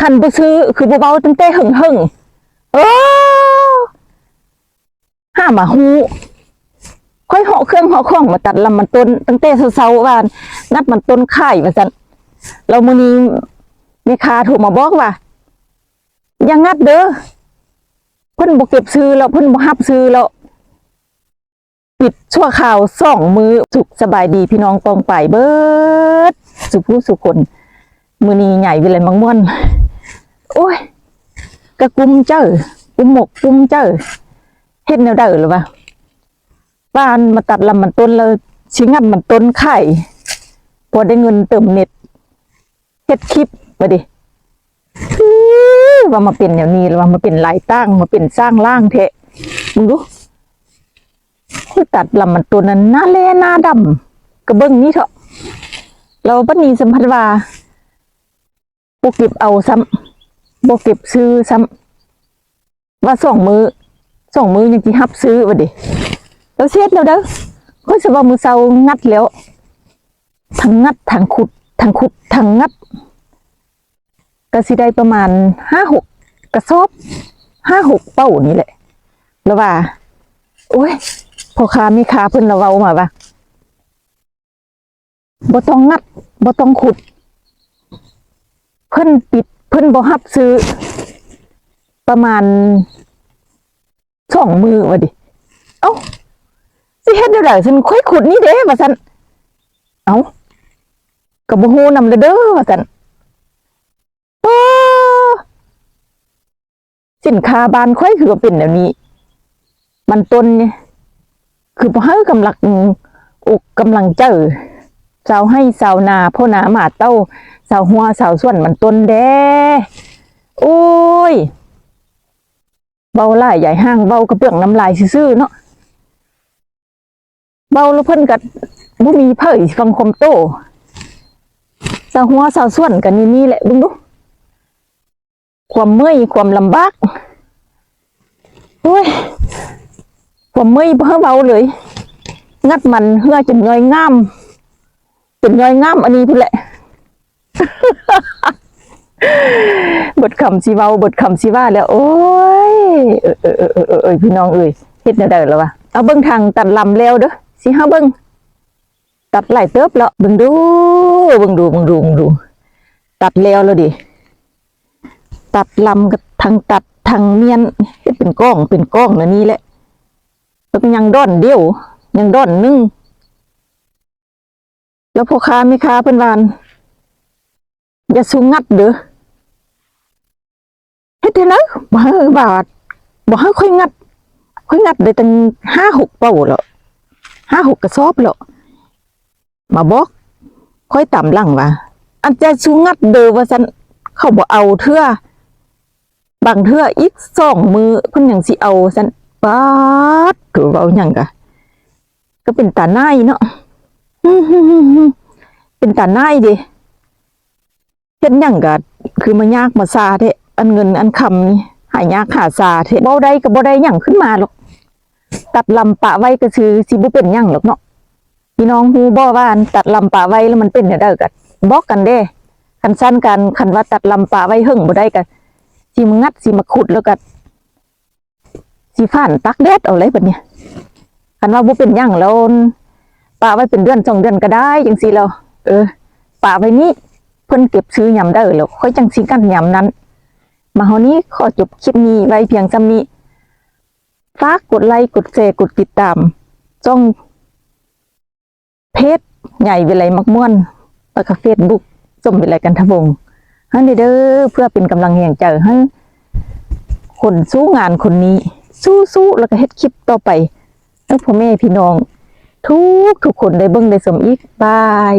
คันบ่ซื้อคือบ่เบาตั้งแต่หึงหึงเออห้ามาฮูค่อยเหาะเครื่องเหาะของมาตัดลำมันต้นตั้งแต่เช้าๆว่านนัดมันต้นไข่ว่าซั่นเรามื้อนี้แม่ค้าโทรมาบอกว่าอย่างัดเด้อเพิ่นบ่เก็บซื้อแล้วเพิ่นบ่รับซื้อแล้วปิดชั่วข่าวสองมือสุขสบายดีพี่น้องปองไปเบิด สุขผู้สุขคน มือนี้ใหญ่วิเลยมังม่วน โอ้ยกระกุมเจ้ากุมหมกกุมเจ้าเฮ็ดแนวเด้อหรือวะบ้านมาตัดลำมันต้นเลยชิงับมันต้นไข่พอได้เงินเติมเน็ตเฮ็ดคลิปมาดิว่ามาเป็นอย่างนี้หรือว่ามาเป็นลายตั้งมาเป็นสร้างร่างเทะมึงดูคือตัดลำมันตัวนั้นหน้าเล่หน้าดำกระเบื้องนี้เถอะ เราปนีสัมพันธ์ว่าบเก็บเอาซ้ำ บเก็บซื้อซ้ำว่าสองมือสองมือยังที่ฮับซื้อวะดิเราเช็ดแล้วเด้อค่อยสว่ามือเซางัดแล้วทั้งงัดทั้งขุดทั้งขุดทั้งงัดก็สิได้ประมาณห้าหกกระสอบห้าหกเป้านี่แหละ แล้วว่าโอ้ยพอคามีคาเพิ่นระเว้ามาว่าบ่ต้องงัดบ่ต้องขุด เพิ่นปิด เพิ่นบ่รับซื้อ ประมาณสองมือว่าดิ เอ้าสิเฮ็ดได้ไดฉันค่อยขุดนี่เด้ว่าซั่นเอ้าก็บ่ฮู้นำเด้อว่าซั่นโอ้สินค้าบ้านค่อยคือว่าเป็นแบบนี้ มันต้นเนี่ยคือพอให้กำลังอกกำลังเจอ สาวให้สาวนาพ่อนาหมาเต้าสาวหัวสาวส่วนมันต้นแดโอ้ยเบาหลใหญ่ห้างเบากระเบื้องน้ำลายซื่อเนาะเบาแล้วเพิ่นกับ่มีเผยฟังคมโตสาวหัวสาวส่วนกันนี่นี่แหละเบึงดูความเมื่อยความลำบากโอ้ยผมไม่เพิ่เบาเลย งัดมันเพื่อจนย่อยง่าม จนย่อยง่ามอันนี้พุ่นแหละบทคำสีเบาบทคำสีว่าแล้ว โอ้ยเออเออเออเออพี่น้องเอ้ยเฮ็ดแนวใดแล้ววะเอาเบิ้งทางตัดลำแล้วเด้อสิห้าเบิ้งตัดไหลเติบแล้วเบิ้งดูเบิ้งดูเบิ้งดูเบิ้งดู ตัดแล้วแล้วดิตัดลำกับทางตัดทางเมียนเฮ็ดเป็นก้องเป็นก้องแล้วนี่แหละแล้วก็ยังด้อนเดียว ยังด้อนนึ่ง แล้วพ่อค้าแม่ค้าเพิ่นวานอย่าสูงงัดเด้อเฮ็ดเท่านะบ่ให้บาทบ่ให้ค่อยงัด ค่อยงัดได้ตั้งห้าหกเป้าแล้วห้าหกกระสอบแล้วมาบอกค่อยต่ำหลังว่าอันจะสูงงัดเด้อว่าซั่นเขาบ่เอาเทื่อบางเทื่ออีกสองมือเพิ่นยังสิเอาซั่นป๊าดคือเว้าหยังกะก็เป็นตาหน้าเนาะ เป็นตาหน้ายดิเฮ็ดหยังกะคือมันยากมาซาเทะอันเงินอันคำนี่หายากหาซาเทะบ่ได้ก็บ่ได้หยังขึ้นมาหรอกตัดลำปะไว้ก็คือสิบ่เป็นหยังหรอกเนาะพี่น้องฮูบ่ว่านตัดลำปะไว้แล้วมันเป็นจังได๋ก็บอกกันเด้คันสั้นกันคันว่าตัดลำปะไว้หึงบ่ได้ก็สิมงัดสิมาขุดแล้วก็สีฟ้านตักแดดเอาเลยแบบเนี้ยคันว่าบ่เป็นหยังแล้ว ปาไว้เป็นเดือนสองเดือนก็ได้จังซี่แล้วเออปาไว้นี้เพิ่นเก็บซื้อยำได้แล้วค่อยจังสิกันยำนั้น มาเฮานี้ขอจบคลิปนี้ไว้เพียงซำนี้ฝากกดไลค์กดแชร์กดติดตามช่องเพจใหญ่วิไลมักม่วนแล้วก็ Facebook สมวิไลกันทวงศ์ให้เด้อเพื่อเป็นกำลังแห่งใจให้คนสู้งานคนนี้ สู้ๆแล้วก็เฮ็ดคลิปต่อไปแล้วพ่อแม่พี่น้อง ทุกทุกคนได้เบิ่งได้สมอีกบาย